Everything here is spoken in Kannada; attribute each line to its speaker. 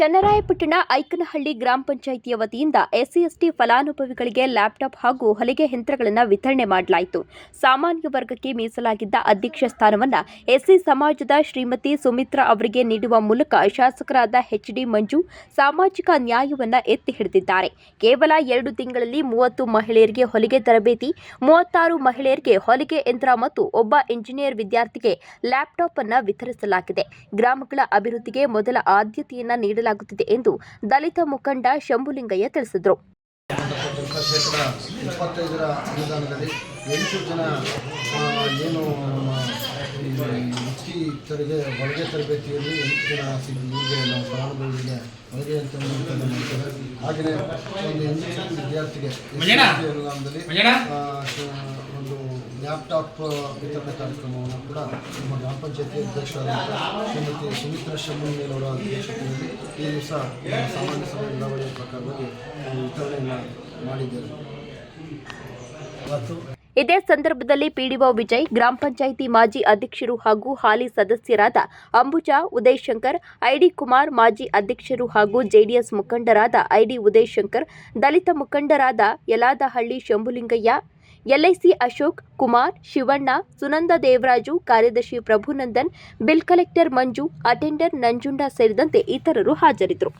Speaker 1: ಚನ್ನರಾಯಪಟ್ಟಣ ಐಕನಹಳ್ಳಿ ಗ್ರಾಮ ಪಂಚಾಯಿತಿಯ ವತಿಯಿಂದ ಎಸ್ಸಿ ಎಸ್ಟಿ ಫಲಾನುಭವಿಗಳಿಗೆ ಲ್ಯಾಪ್ಟಾಪ್ ಹಾಗೂ ಹೊಲಿಗೆ ಯಂತ್ರಗಳನ್ನು ವಿತರಣೆ ಮಾಡಲಾಯಿತು. ಸಾಮಾನ್ಯ ವರ್ಗಕ್ಕೆ ಮೀಸಲಾಗಿದ್ದ ಅಧ್ಯಕ್ಷ ಸ್ಥಾನವನ್ನು ಎಸ್ಸಿ ಸಮಾಜದ ಶ್ರೀಮತಿ ಸುಮಿತ್ರಾ ಅವರಿಗೆ ನೀಡುವ ಮೂಲಕ ಶಾಸಕರಾದ ಎಚ್ ಡಿ ಮಂಜು ಸಾಮಾಜಿಕ ನ್ಯಾಯವನ್ನು ಎತ್ತಿ ಹಿಡಿದಿದ್ದಾರೆ. ಕೇವಲ ಎರಡು ತಿಂಗಳಲ್ಲಿ ಮೂವತ್ತು ಮಹಿಳೆಯರಿಗೆ ಹೊಲಿಗೆ ತರಬೇತಿ, ಮೂವತ್ತಾರು ಮಹಿಳೆಯರಿಗೆ ಹೊಲಿಗೆ ಯಂತ್ರ ಮತ್ತು ಒಬ್ಬ ಇಂಜಿನಿಯರ್ ವಿದ್ಯಾರ್ಥಿಗೆ ಲ್ಯಾಪ್ಟಾಪ್ ಅನ್ನು ವಿತರಿಸಲಾಗಿದೆ. ಗ್ರಾಮಗಳ ಅಭಿವೃದ್ಧಿಗೆ ಮೊದಲ ಆದ್ಯತೆಯನ್ನ ನೀಡಲಾಗುತ್ತಿದೆ ಎಂದು ದಲಿತ ಮುಖಂಡ ಶಂಭುಲಿಂಗಯ್ಯ ತಿಳಿಸಿದರು.
Speaker 2: ಸಂಬಂಧಪಟ್ಟಂಥ ಶೇಕಡ ಇಪ್ಪತ್ತೈದರ ಅನುದಾನದಲ್ಲಿ ಎಂಟು ಜನ ಏನು ನಮ್ಮ ಈ ವೃತ್ತಿತರಿಗೆ ತರಬೇತಿಯಲ್ಲಿ ಎಂಟು ಜನ ನಾವು ಫಲಾನುಭವಿಗಳಿಗೆ ಅಂತ ಮಾಡ್ತೇವೆ ಹಾಗೆಯೇ ಒಂದು ಎಂಜಿನಿಯರಿಂಗ್ ವಿದ್ಯಾರ್ಥಿಗೆ ಅನುದಾನದಲ್ಲಿ ಲ್ಯಾಪ್ಟಾಪ್ ವಿತರಣೆ ಕಾರ್ಯಕ್ರಮವನ್ನು ಕೂಡ ನಮ್ಮ ಗ್ರಾಮ ಪಂಚಾಯತಿ ಅಧ್ಯಕ್ಷರಾದ ಶ್ರೀಮತಿ ಸುಮಿತ್ರಾ ಶಮ್ಮಣ್ಣನವರ ಅಧ್ಯಕ್ಷತೆಯಲ್ಲಿ ಈ ದಿವಸ ಸಾಮಾನ್ಯ ಸಭೆ ಉಡಾವಣೆ ಪ್ರಕಾರವಾಗಿ ನಾವು ವಿತರಣೆಯನ್ನು ಮಾಡಿದ್ದೇವೆ.
Speaker 1: ಇದೇ ಸಂದರ್ಭದಲ್ಲಿ ಪಿಡಿಒ ವಿಜಯ್, ಗ್ರಾಮ ಪಂಚಾಯಿತಿ ಮಾಜಿ ಅಧ್ಯಕ್ಷರು ಹಾಗೂ ಹಾಲಿ ಸದಸ್ಯರಾದ ಅಂಬುಜಾ ಉದಯ್ ಶಂಕರ್ ಐಡಿ ಕುಮಾರ್ ಮಾಜಿ ಅಧ್ಯಕ್ಷರು ಹಾಗೂ ಜೆಡಿಎಸ್ ಮುಖಂಡರಾದ ಐಡಿ ಉದಯ್ ಶಂಕರ್ ದಲಿತ ಮುಖಂಡರಾದ ಯಲಾದಹಳ್ಳಿ ಶಂಭುಲಿಂಗಯ್ಯ ಎಲ್ಐಸಿ ಅಶೋಕ್ ಕುಮಾರ್, ಶಿವಣ್ಣ, ಸುನಂದ ದೇವರಾಜು, ಕಾರ್ಯದರ್ಶಿ Prabhunandan, bill collector Manju, attender Nanjunda ಸೇರಿದಂತೆ ಇತರರು ಹಾಜರಿದ್ದರು.